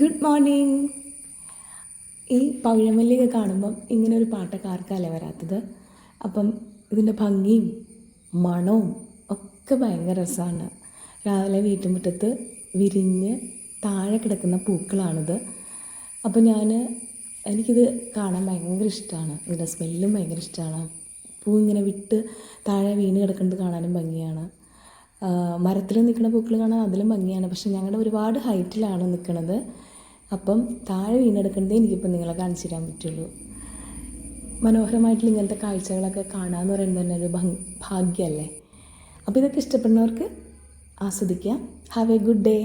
Good morning ഈ പവിഴമല്ലിയൊക്കെ കാണുമ്പം ഇങ്ങനെ ഒരു പാട്ടൊക്കെ ആർക്കല്ലേ വരാത്തത്? അപ്പം ഇതിന്റെ ഭംഗിയും മണവും ഒക്കെ ഭയങ്കര രസമാണ്. രാവിലെ വീട്ടുമുറ്റത്ത് വിരിഞ്ഞ് താഴെ കിടക്കുന്ന പൂക്കളാണിത്. അപ്പോൾ ഞാൻ എനിക്കിത് കാണാൻ ഭയങ്കര ഇഷ്ടമാണ്. ഇതിന്റെ സ്മെല്ലും ഭയങ്കര ഇഷ്ടമാണ്. പൂ ഇങ്ങനെ വിട്ട് താഴെ വീണ് കിടക്കുന്നത് കാണാനും ഭംഗിയാണ്. മരത്തിൽ നിൽക്കുന്ന പൂക്കൾ കാണാൻ അതിലും ഭംഗിയാണ്. പക്ഷെ ഞങ്ങളുടെ ഒരുപാട് ഹൈറ്റിലാണ് നിൽക്കുന്നത്. അപ്പം താഴെ വീണെടുക്കുന്നതേ എനിക്കിപ്പോൾ നിങ്ങളെ കാണിച്ചു തരാൻ പറ്റുള്ളൂ. മനോഹരമായിട്ടുള്ള ഇങ്ങനത്തെ കാഴ്ചകളൊക്കെ കാണാമെന്ന് പറയുന്നത് തന്നെ ഒരു ഭംഗി ഭാഗ്യമല്ലേ? അപ്പോൾ ഇതൊക്കെ ഇഷ്ടപ്പെടുന്നവർക്ക് ആസ്വദിക്കാം. Have A good day